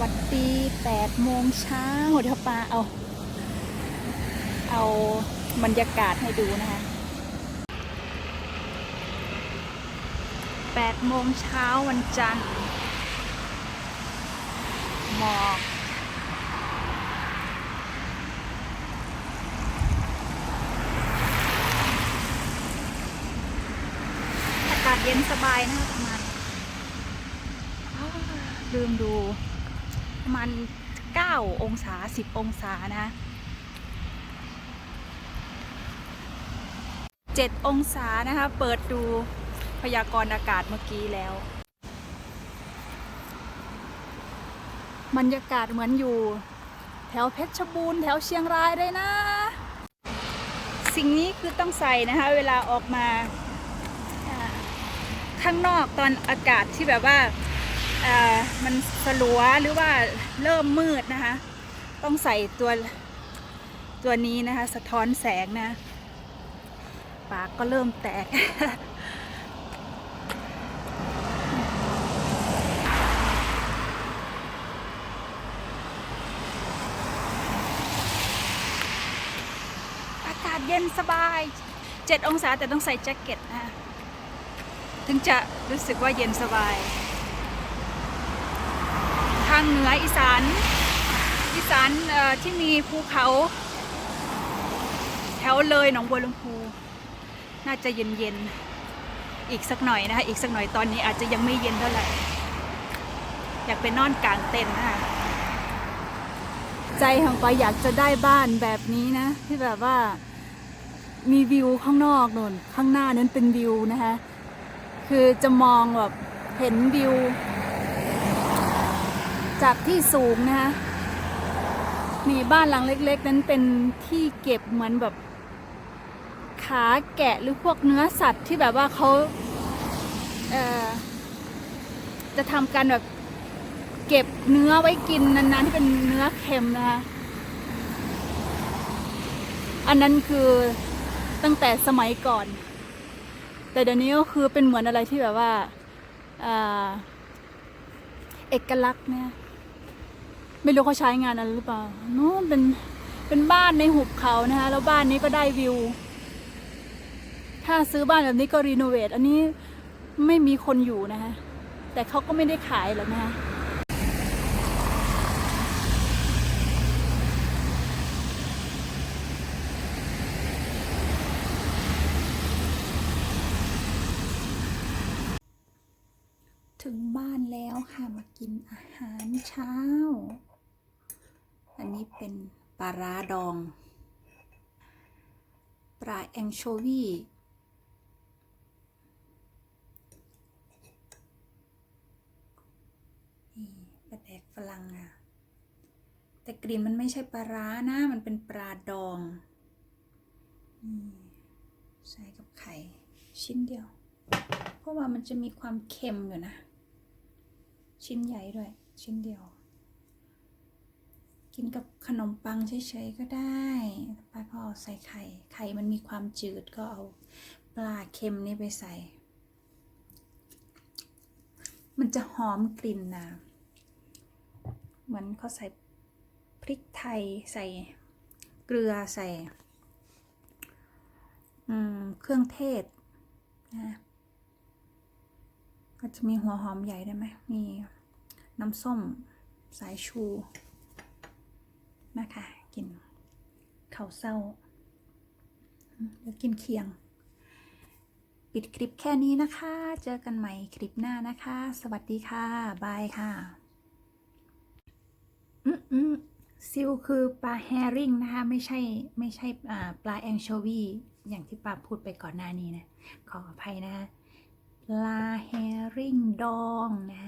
วัสดี8โมงเช้าเดี๋ยวปาเอา เอาบรรยากาศให้ดูนะคะ8โมงเช้าวันจันทร์หมอกอากาศเย็นสบายนะคะประมาณลืมดู ประมาณ 9 องศา 10 องศานะ7องศานะคะ เปิดดูพยากรณ์อากาศเมื่อกี้แล้วบรรยากาศเหมือนอยู่ แถวเพชรบูรณ์แถวเชียงรายเลยนะ สิ่งนี้คือต้องใส่นะคะ เวลาออกมา ข้างนอกตอนอากาศที่แบบว่า มันสลัวหรือว่าเริ่มมืดนะคะ ต้องใส่ตัวตัวนี้นะคะ สะท้อนแสงนะ ปากก็เริ่มแตก อากาศเย็นสบาย 7 องศาแต่ต้องใส่แจ็คเก็ตนะคะถึงจะรู้สึกว่าเย็นสบาย ทางเหนืออีสานอีสานที่มีภูเขา แถวเลยหนองบัวลำพูน่าจะเย็นๆอีกสักหน่อยนะคะอีกสักหน่อยตอนนี้อาจจะยังไม่เย็นเท่าไหร่ อยากไปนอนกลางเต็นท์นะคะใจของปาอยากจะได้บ้านแบบนี้นะ ที่แบบว่ามีวิวข้างนอกนนข้างหน้านั้นเป็นวิวนะคะ คือจะมองแบบเห็นวิว จากที่สูงนะคะนี่บ้านหลังเล็ก ๆ นั้นเป็นที่เก็บเหมือนแบบขาแกะหรือพวกเนื้อสัตว์ที่แบบว่าเขาเจะทำการแบบเก็บเนื้อไว้กินนานๆที่เป็นเนื้อเค็มนะคะ อันนั้นคือตั้งแต่สมัยก่อน แต่เดี๋ยวนี้ก็คือเป็นเหมือนอะไรที่แบบว่าอ่าเอกลักษณ์เนี่ย ไม่รู้เขาใช้งานอะไรหรือเปล่านู้นเป็นเป็นบ้านในหุบเขานะคะ แล้วบ้านนี้ก็ได้วิว ถ้าซื้อบ้านแบบนี้ก็รีโนเวทอันนี้ไม่มีคนอยู่นะคะ แต่เขาก็ไม่ได้ขายหรอกนะคะถึงบ้านแล้วค่ะ มากินอาหารเช้า อันนี้เป็นปลาร้าดอง ปลาแองโชวีนี่ปลาแดกฝรั่งอะแต่กลิ่นมันไม่ใช่ปลาร้านะ มันเป็นปลาดองนี่ใส่กับไข่ชิ้นเดียว เพราะว่ามันจะมีความเค็มอยู่นะ ชิ้นใหญ่ด้วย ชิ้นเดียว กินกับขนมปังเฉยๆก็ได้ไปพอใส่ไข่ ไข่มันมีความจืดก็เอาปลาเค็มนี่ไปใส่ มันจะหอมกลิ่นนะเหมือนเขาใส่พริกไทยใส่เกลือใส่อืมเครื่องเทศนะก็จะมีหัวหอมใหญ่ได้ไหม มีน้ำส้มสายชู นะคะกินข้าวเศร้าอืมแล้วกินเคียง ปิดคลิปแค่นี้นะคะ เจอกันใหม่คลิปหน้านะคะ สวัสดีค่ะ บายค่ะ อืมอืมซิลคือปลาแฮริงนะคะ ไม่ใช่ไม่ใช่ปลาแองโชวีอย่างที่ป้าพูดไปก่อนหน้านี้นะ ขออภัยนะคะปลาแฮริงดองนะ